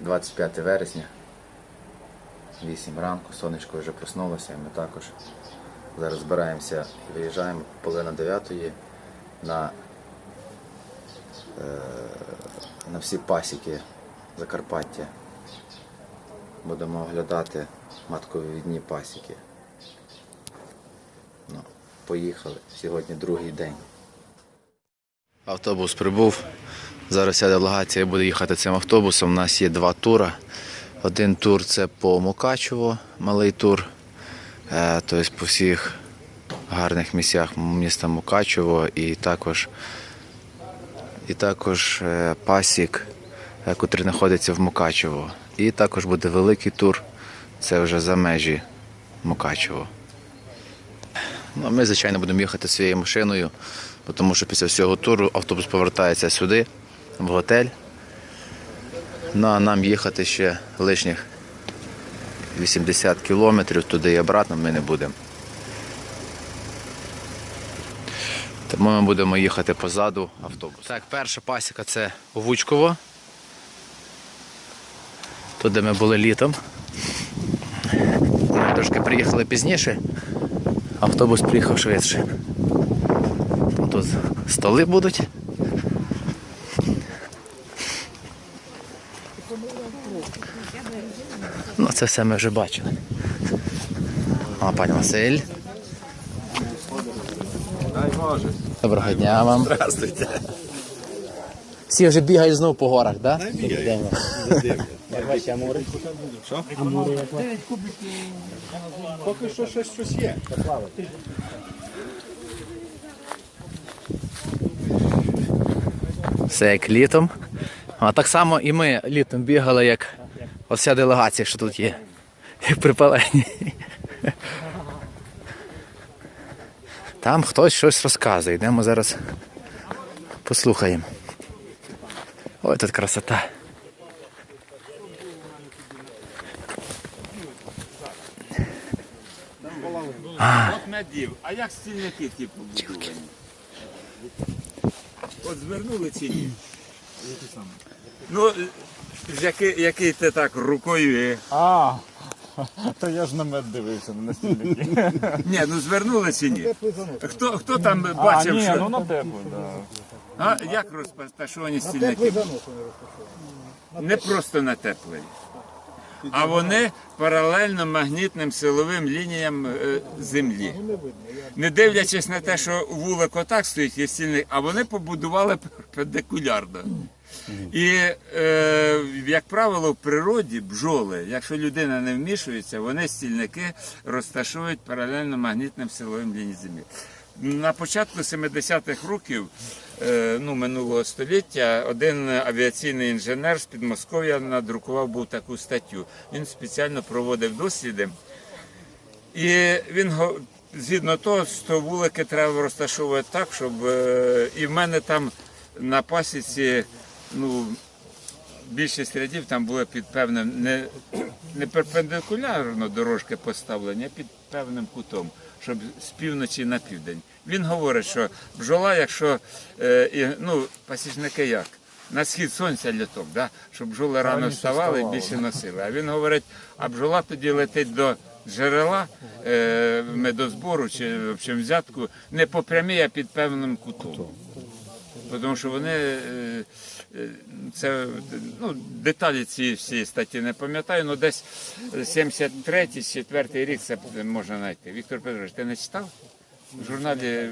25 вересня, 8 ранку, сонечко вже проснулося, і ми також зараз збираємося виїжджаємо половина 9 на, е, на всі пасіки Закарпаття. Будемо оглядати матковідні пасіки. Ну, поїхали. Сьогодні другий день. Автобус прибув. Зараз ця делегація буде їхати цим автобусом. У нас є два тури. Один тур це по Мукачево, малий тур. Е, тобто по всіх гарних місцях міста Мукачево і також, і також е, пасік, е, котрий знаходиться в Мукачево. І також буде великий тур. Це вже за межі Мукачево. Ну, ми, звичайно, будемо їхати своєю машиною, тому що після всього туру автобус повертається сюди, в готель. Ну а нам їхати ще лишніх 80 кілометрів туди і обратно ми не будемо. Тому ми будемо їхати позаду автобуса. Так, перша пасіка це Вучково. Тут, де ми були літом. Ми трошки приїхали пізніше. Автобус приїхав швидше. Тут столи будуть. Це все ми вже бачили. А, пані Василь. Дай Боже. Доброго дня вам. Здравствуйте. Всі вже бігають знову по горах, так? Поки що щось щось є. Все як літом. А так само і ми літом бігали, як оця делегація, що тут є. Як припалені. Там хтось щось розказує. Йдемо зараз послухаємо. Ой, тут красота. От медів. А як стільники ті побудовані? От звернули чи ні? Ну, який, який ти так рукою. і- А, то я ж на мед дивився на настільники. Ні, ну звернули чи ні? Хто, хто там А, бачив, ні, що. ну на тепло, да. А як розташовані стільники? Не просто на теплий. А вони паралельно магнітним силовим лініям е, землі. Не дивлячись на те, що вулик отак стоїть, є стільник, а вони побудували перпендикулярно. І, е, як правило, в природі бджоли, якщо людина не вмішується, вони стільники розташують паралельно магнітним силовим лініям землі. На початку 70-х років е, ну, минулого століття один авіаційний інженер з Підмосков'я надрукував був таку статтю. Він спеціально проводив досліди. І він згідно того, що вулики треба розташовувати так, щоб е, і в мене там на пасіці, ну, більшість рядів там були під певним не, не перпендикулярно дорожки поставлені, а під певним кутом, щоб з півночі на південь. Він говорить, що бджола, якщо е, ну, пасічники як? На схід сонця літок, да? щоб бджоли рано вставали і більше носили. А він говорить, а бджола тоді летить до джерела е, медозбору чи в общем, взятку не по прямій, а під певним кутом. Тому що вони е, е, це ну, деталі цієї всієї статті не пам'ятаю, але десь 73-й, 4 рік це можна знайти. Віктор Петрович, ти не читав? В журналі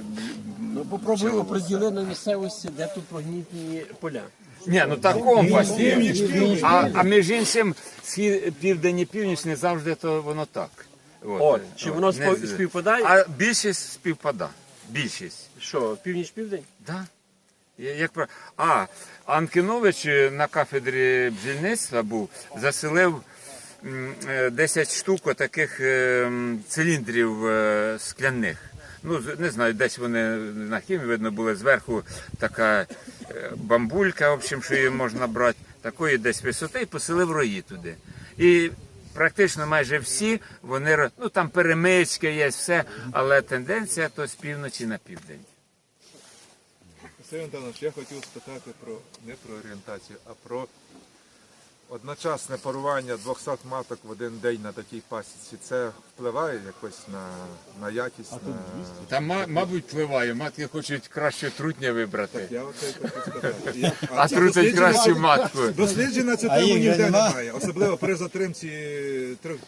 Ну, попробуй оприділи на місцевості, де тут магнітні поля. Ні, ну так компас є. А, а між іншим, схід, південь і північ не завжди то воно так. От, От, чи воно не співпадає? А більшість співпадає. Більшість. Що, північ-південь? Да. Як. А, Анкінович е, на кафедрі бджільництва був, заселив е, 10 штук таких циліндрів е, скляних. Ну, не знаю, десь вони на хімі видно були зверху така е, бамбулька, в общем, що її можна брати, такої десь висоти, і поселив рої туди. І практично майже всі вони ну там перемички є, все, але тенденція то з півночі на південь. Василь Антонович, я хотів спитати про не про орієнтацію, а про одночасне парування 200 маток в один день на такій пасіці, це впливає якось на, на якість? На... Та, ма- мабуть, впливає. Матки хочуть краще трутня вибрати. Я оце хотів сказати. Я- А трутять кращу матку. Досліджень на цю тему ніде немає, особливо при затримці трьох.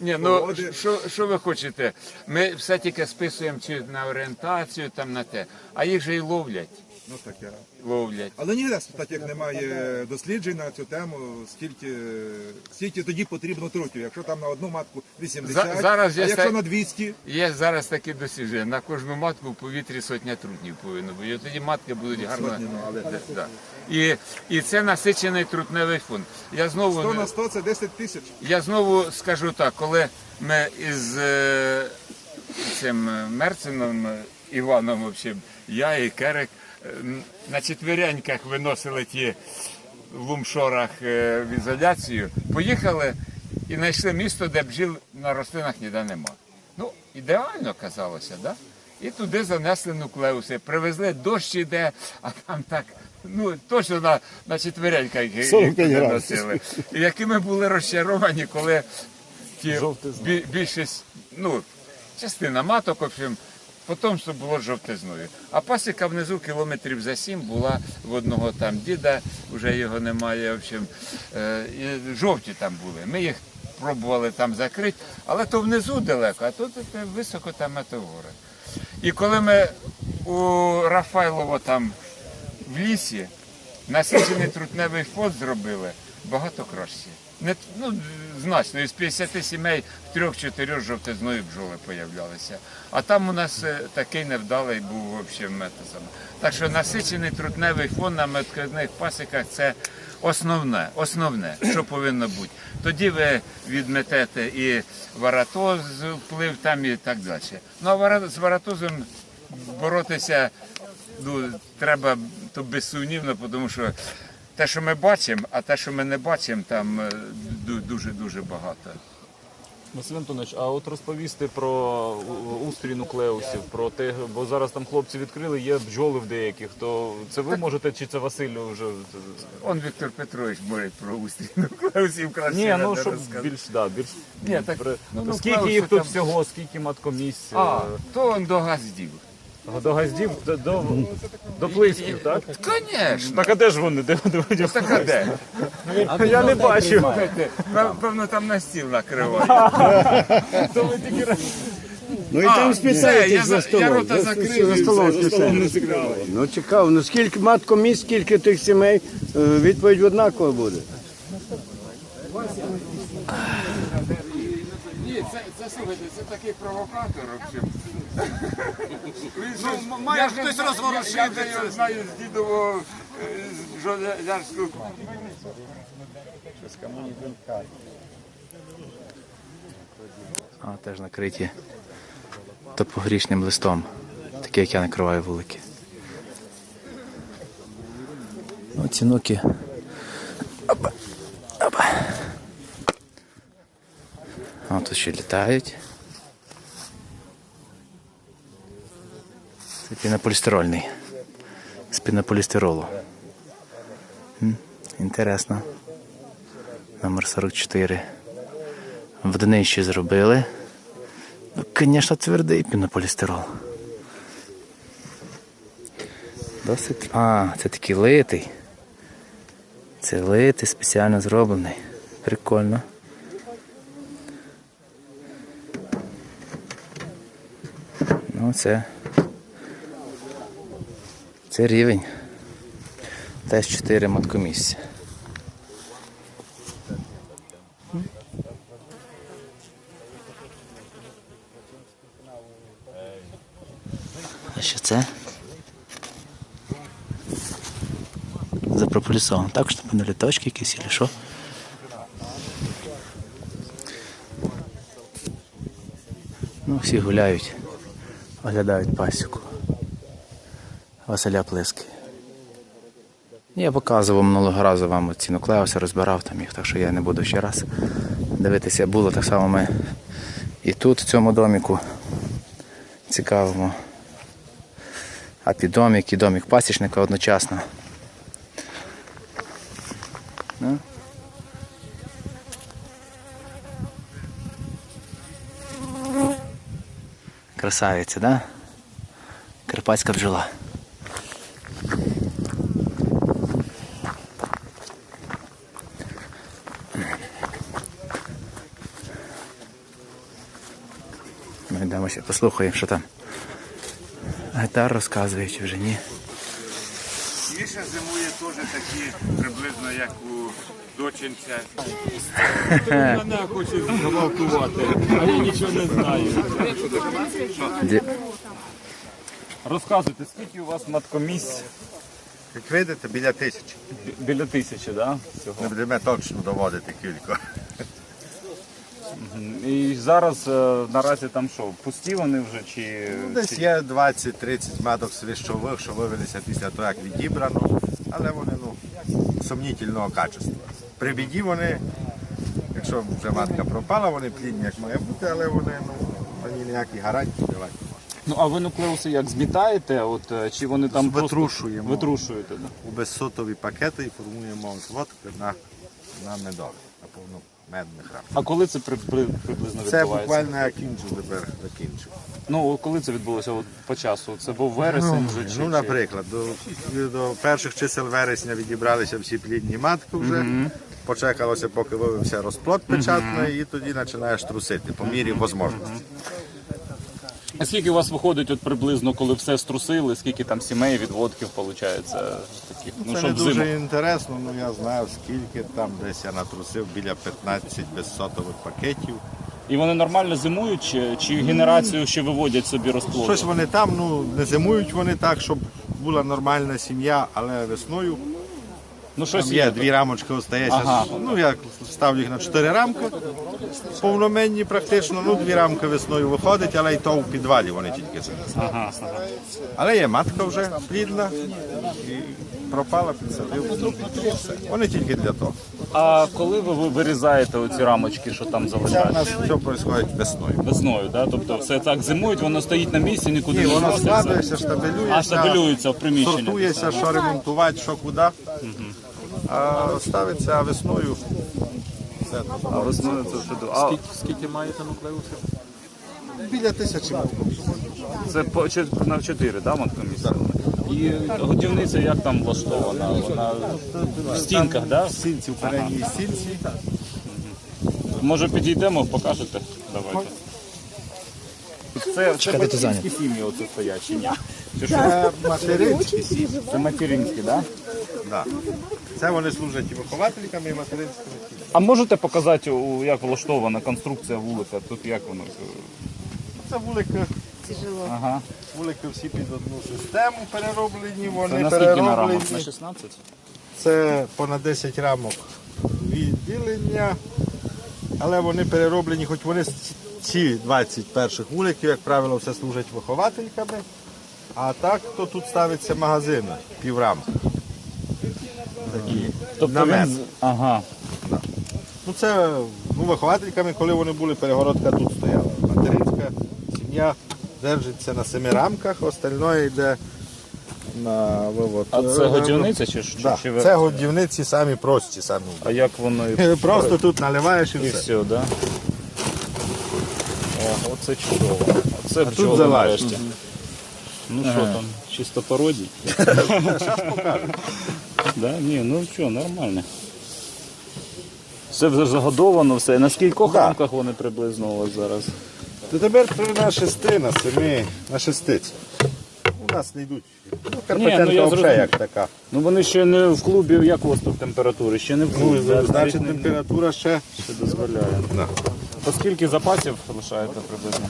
Ні, ну що, що ви хочете? Ми все тільки списуємо на орієнтацію, там на те. А їх же і ловлять. Ну таке. Ловлять. Але ніде таких немає досліджень на цю тему, скільки, скільки тоді потрібно трутів. Якщо там на одну матку 80, За- зараз а є якщо ста- на 200, Є зараз такі дослідження. На кожну матку в повітрі сотня трутнів повинно бути. І тоді матки будуть гарно. Сотні, ну, але- Да, да. І, і це насичений трутневий фонд. Я знову 100 на 100 це 10 тисяч. Я знову скажу так, коли ми із е, цим е, Мерцином е, Іваном, в общем, я і Керек на четвереньках виносили ті в лумшорах е, в ізоляцію, поїхали і знайшли місто, де бджіл на рослинах ніде нема. Ну, ідеально казалося, да? І туди занесли нуклеуси, привезли дощ іде, а там так, ну точно на, на четвереньках їх туди носили. І які ми були розчаровані, коли ті бі- більшість, ну, частина маток, в общем, потомство було жовтизною. А пасіка внизу кілометрів за сім була в одного там діда, вже його немає. В общем, е, і жовті там були. Ми їх пробували там закрити, але то внизу далеко, а тут це високо там це гори. І коли ми у Рафайлово там в лісі насичений трутневий фонд зробили, багато краще. Не, ну, значно, із 50 сімей в трьох-чотирьох жовтизної бджоли появлялися. А там у нас е, такий невдалий був взагалі методом. Так що насичений трутневий фон на медкозних пасіках це основне, основне, що повинно бути. Тоді ви відметете і варатоз вплив там і так далі. Ну а з варатозом боротися ну, треба то безсумнівно, тому що те, що ми бачимо, а те, що ми не бачимо, там е, дуже-дуже багато. Василь Антонович, а от розповісти про у- устрій нуклеусів, про те, бо зараз там хлопці відкрили, є бджоли в деяких, то це ви можете, чи це Василю вже? Он Віктор Петрович говорить про устрій нуклеусів краще. Ні, ну щоб більш, да, більш Ні, так, ну, ну, скільки їх тут там- всього, скільки маткомісць? А, то он до газдів. До газдів, до, до, до плисків, так? Звісно. Так а де ж вони? Де, де, де? Так а де? Я не бачу. Певно там на стіл накриває. Ну і А, там все, я, за за, я столом. рота закрив. і столом все. спеціально. Ну цікаво, ну скільки матко місць, скільки тих сімей, е, відповідь однакова буде. Ні, це, це слухайте, це такий провокатор. в общем. Ну, має хтось розворушити. Я, я його знаю з дідового е, з жолярського. А теж накриті топогрічним листом, такі, як я накриваю вулики. Ну, ці нуки. Опа. Опа. А тут ще літають. Пінополістирольний. З пінополістиролу. Інтересно. Номер 44. В днищі зробили. Ну, звісно, твердий пінополістирол. Досить. А, це такий литий. Це литий, спеціально зроблений. Прикольно. Ну, це. Це рівень. Теж 4 маткомісця. А що це? Запрополісовано. Також напевно літочки якісь чи що. Ну, всі гуляють, оглядають пасіку. Василя Плиски. Я показував минулого разу вам ці нуклеуси, розбирав там їх, так що я не буду ще раз дивитися, було так само ми і тут, в цьому доміку цікавимо. А під домік і домік пасічника одночасно. Ну. Красавиця, да? Карпатська бджола. Ми послухаємо, що там. Гитар розказує, чи вже ні. Міша зимує теж такі, приблизно як у дочинця. Мене хоче зґвалтувати, а я нічого не знаю. Ді- Розказуйте, скільки у вас маткомісць? Як видите, біля тисячі. Біля тисячі, да? Всього. Не будемо точно доводити кілька. І зараз е, наразі там що, пусті вони вже чи. Десь чи- є 20-30 маток свищових, що вивелися після того, як відібрано, але вони ну, сумнітельного качества. При біді вони, якщо вже матка пропала, вони плідні, як має бути, але вони ну, мені ніякі гарантії давати не можуть. Ну а ви нуклеуси як змітаєте? От е, чи вони там просто Витрушуємо. витрушуєте? Да? У безсотові пакети і формуємо зводки на, на медові, на повну медних рам. А коли це при, при- приблизно Це відбувається? буквально я тепер закінчив. Ну коли це відбулося от, по часу? Це був вересень вже чи Ну, чи- наприклад, до, до перших чисел вересня відібралися всі плідні матки вже. Почекалося, поки вивився розплод печатний, і тоді починаєш трусити по мірі можливості. А скільки у вас виходить от приблизно, коли все струсили, скільки там сімей, відводків виходить таких? Ну, Це не щоб дуже зиму. інтересно, ну я знаю скільки там десь я натрусив біля 15 безсотових пакетів. І вони нормально зимують, чи, чи генерацію ще виводять собі розплоду? Щось вони там, ну не зимують вони так, щоб була нормальна сім'я, але весною Ну щось Там є дві рамочки остається. Ага. Ну я ставлю їх на чотири рамки. Повноменні практично, ну дві рамки весною виходить, але й то в підвалі вони тільки це. Ага, ага. Але є матка вже плідна і пропала, підсадив. Вони тільки для того. А коли ви ви вирізаєте оці рамочки, що там Це в залишається? нас все відбувається весною. Весною, да? тобто все так зимують, воно стоїть на місці, нікуди Ні, не воно зноситься. складається, штабелюється, А стабілюється в приміщенні. сортується, що ремонтувати, що куди. А ставиться весною. Все. А весною це все до- А Скільки маєте нуклеусів? Біля тисячі це по чи- на 4, да, маткомісія? І годівниця як там влаштована? Вона в стінках, да? Сінці в передній стінці. Може підійдемо, покажете? Давайте. Це, це батьківські сім'ї оце стоять чи ні? Чи що? Це материнські сім'ї. Це материнські, да? Да. Це вони служать і виховательками, і материнськими сім'ями. А можете показати, у- як влаштована конструкція вулика? Тут як воно? Це вулики, Ага. вулики всі під одну систему перероблені, Це вони на скільки на рамок? перероблені. На 16? Це понад 10 рамок відділення, але вони перероблені, хоч вони с- ці 20 перших вуликів, як правило, все служать виховательками. А так, то тут ставиться магазин піврамки. Такі. Тобто намет. він... Ага. Ну це ну, виховательками, коли вони були, перегородка тут стояла. Материнська сім'я держиться на семи рамках, остальное йде на вивод. А це Е, годівниця чи що? Да. Чи ви- Це годівниці самі прості, самі. А як воно і... Просто тут наливаєш і І все. все, да? О, оце чудово. Оце тут бджоли нарешті. Ну що там, чисто пародій? Да? Ні, ну що, нормально. Все вже загодовано, все. На скількох Да. рамках вони приблизно у вас зараз? То тепер три на шести, на семи, на шестиці. У нас не йдуть. Ну, ну, Карпатенка я взагалі зрозумів. як така. Ну вони ще не в клубі, як у вас тут температури? Ще не в клубі. да? Ну, значить, Навіть не- температура ще ще дозволяє. Да. По скільки запасів лишаєте приблизно?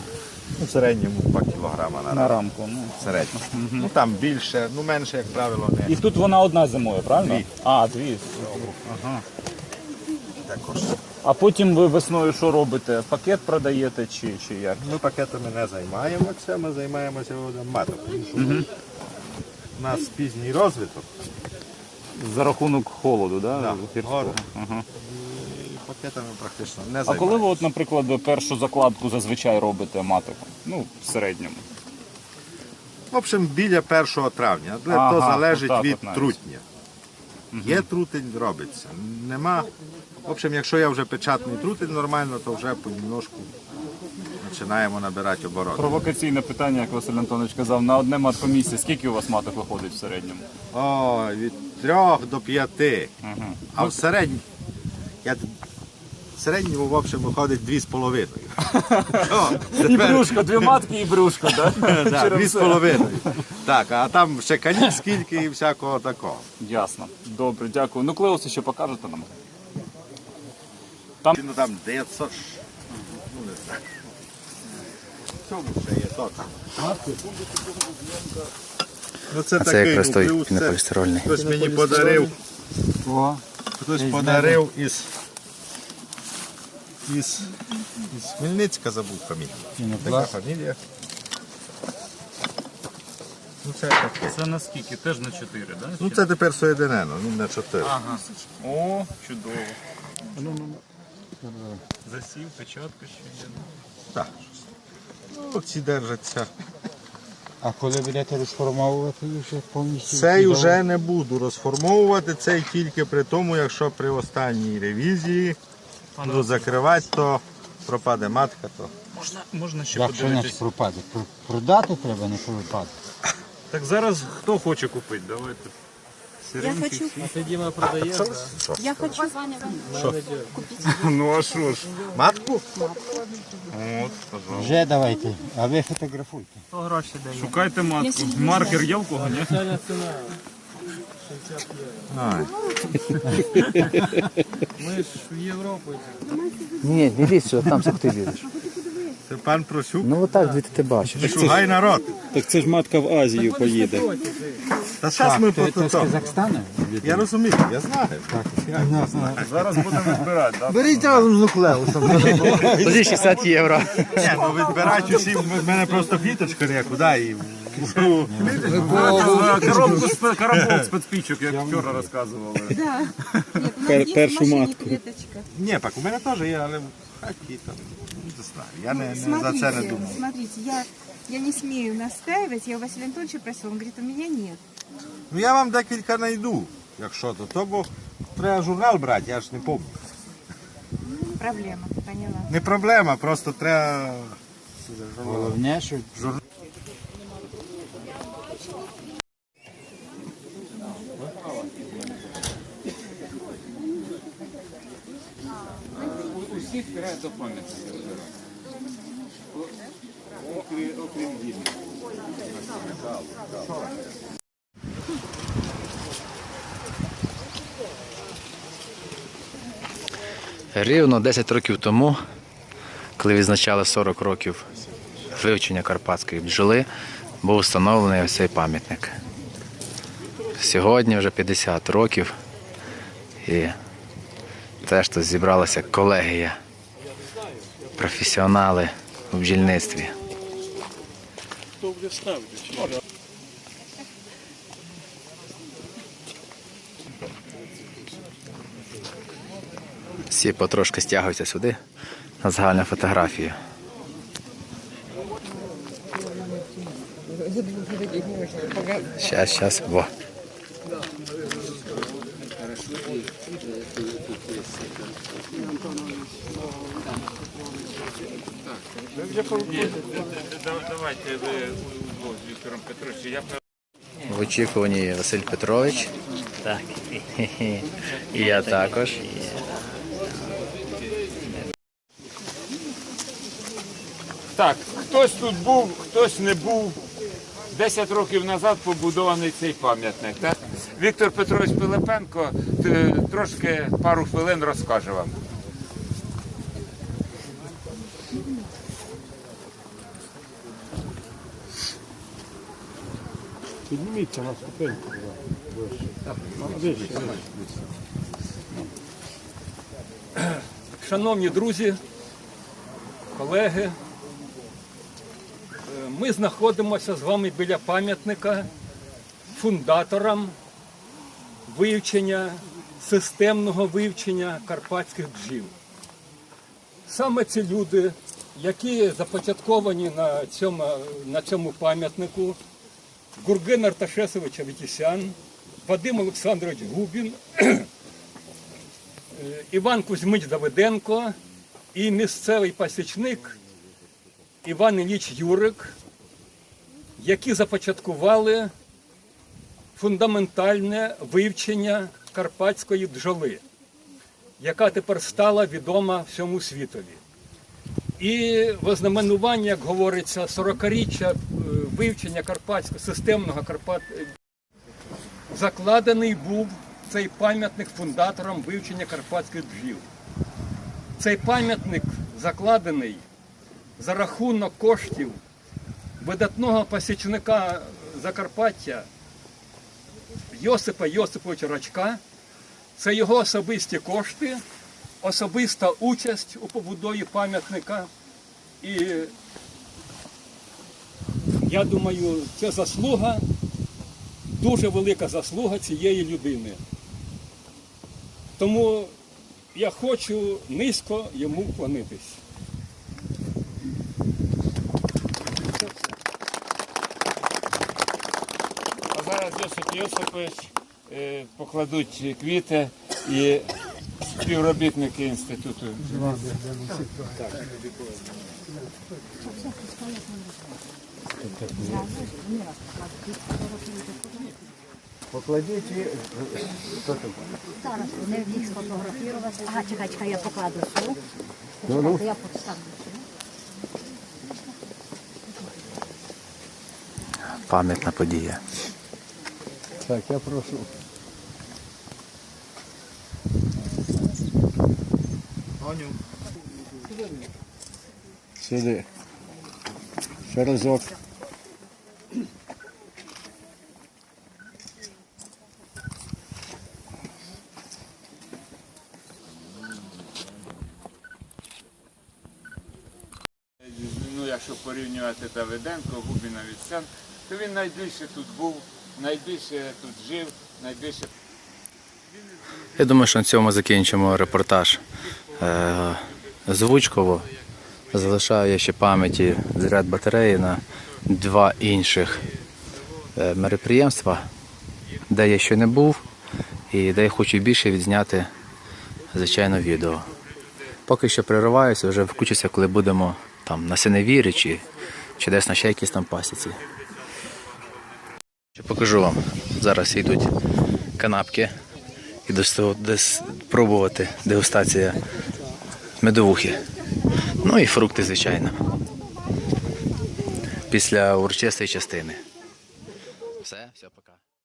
ну, в середньому 2 кілограма на На рамку. рамку. Ну. В середньому. Ну там більше, ну менше, як правило, не. І тут вона одна зимою, правильно? Дві. А, дві. Ага. Також. А потім ви весною що робите? Пакет продаєте чи, чи як? Ми пакетами не займаємося, ми займаємося матом. У нас пізній розвиток. За рахунок холоду, да? Да, гірського? Пакетами практично не А коли ви, от, наприклад, першу закладку зазвичай робите матику? Ну, в середньому. В общем, біля 1 травня. Але Ага, то залежить отак від от навіть. трутня. Є трутень, робиться. Нема. В общем, якщо я вже печатний трутень нормально, то вже понемножку починаємо набирати обороти. Провокаційне питання, як Василь Антонович казав, на одне маткомісце скільки у вас маток виходить в середньому? О, від трьох до п'яти. А в середньому, я, середньому в общем виходить дві з половиною. О, І брюшко, дві матки і брюшко, так? дві з половиною. Так, а там ще канік скільки і всякого такого. Ясно. Добре, дякую. Нуклеуси ще покажете нам? Ну там 900. Ну не знаю. В цьому ще є точно. Ну це, Це якраз той нуклеус, пінополістирольний. Хтось мені подарив. Хтось подарив із. Із, із Хмельницька забув фамілію. Така фамілія. Ну це, таке. Це на скільки? Теж на 4, так? ну це тепер соєдинено, ну на 4. Ага. О, чудово. Засів, печатка ще є. Так. Ну, ці держаться. А коли будете розформовувати вже повністю? Цей вже не буду розформовувати, цей тільки при тому, якщо при останній ревізії буду закривати, то пропаде матка, то Можна, можна ще Як що значить подивитись? пропаде? Про- Продати треба, не пропаде. Так зараз хто хоче купити? Давайте. Я хочу. Я хочу. Ну а що ж? матку? От, пожалуйста. Вже давайте, а ви фотографуйте. Шукайте матку. Маркер є в кого, ні? Ні, не лізь сюди, там ти лізеш. Це пан Просюк. Ну отак, звідти ти бачиш. Шугай народ. Так це ж матка в Азію поїде. Та зараз ми це з то. Казахстану? Я розумію, я знаю. Зараз будемо відбирати, так? Беріть разом з нуклеусом. Тоді 60 євро. Ні, ну відбирати усі, в мене просто квіточка нікуди і. Коробку з коробок з спецпічок, як вчора розказували. Да. Нет, у нас есть в машине клеточка. Ні, так у мене теж є, але в хаті там. Не знаю. Я не, не за це не Смотрите, думав. смотрите, я, я не смею настаивать. Я у Василия Анатольевича просила, он говорит, у меня нет. Ну я вам декілька знайду, якщо то. То бо треба журнал брати, я ж не пам'ятаю. Проблема, поняла. Не проблема, просто треба. Головне, що Рівно 10 років тому, коли відзначали 40 років вивчення карпатської бджоли, був встановлений ось цей пам'ятник. Сьогодні вже 50 років і теж тут зібралася колегія, професіонали у бджільництві. Всі потрошки стягуються сюди на загальну фотографію. Щас, щас, во. Давайте ви з Віктором Петровичем. Я В очікуванні Василь Петрович. Так. І я також. Так, хтось тут був, хтось не був. Десять років назад побудований цей пам'ятник. Так? Віктор Петрович Пилипенко трошки пару хвилин розкаже вам. Підніміться на ступеньку. Шановні друзі, колеги, е, ми знаходимося з вами біля пам'ятника фундаторам вивчення, системного вивчення карпатських бджіл. Саме ці люди, які започатковані на цьому, на цьому пам'ятнику, Гурген Арташесович Аветісян, Вадим Олександрович Губін, Іван Кузьмич Давиденко і місцевий пасічник Іван Ілліч Юрик, які започаткували фундаментальне вивчення карпатської бджоли, яка тепер стала відома всьому світові. І вознаменування, як говориться, 40-річчя е, вивчення карпатського системного Карпат закладений був цей пам'ятник фундатором вивчення карпатських бджіл. Цей пам'ятник закладений за рахунок коштів видатного посічника Закарпаття Йосипа Йосиповича Рачка. Це його особисті кошти, особиста участь у побудові пам'ятника. І я думаю, це заслуга, дуже велика заслуга цієї людини. Тому я хочу низько йому вклонитись. А зараз Йосип е, покладуть квіти і співробітники інституту. Покладіть і Зараз вони їх сфотографувати. Ага, чекай, чекай, я покладу сюди. Ну, ну. Я поставлю сюди. Пам'ятна подія. Так, я прошу. Аню. Сюди. Ще разок. Ну, якщо порівнювати Давиденко, Губіна Віцян, то він найбільше тут був, найбільше тут жив, найбільше Я думаю, що на цьому закінчимо репортаж е, звучково. Залишаю я ще пам'яті заряд батареї на два інших е, мероприємства, де я ще не був і де я хочу більше відзняти, звичайно, відео. Поки що перериваюся, вже включуся, коли будемо там на Синевірі чи, десь на ще якійсь там пасіці. Покажу вам. Зараз йдуть канапки і десь, пробувати дегустація медовухи. Ну і фрукти, звичайно. Після урочистої частини.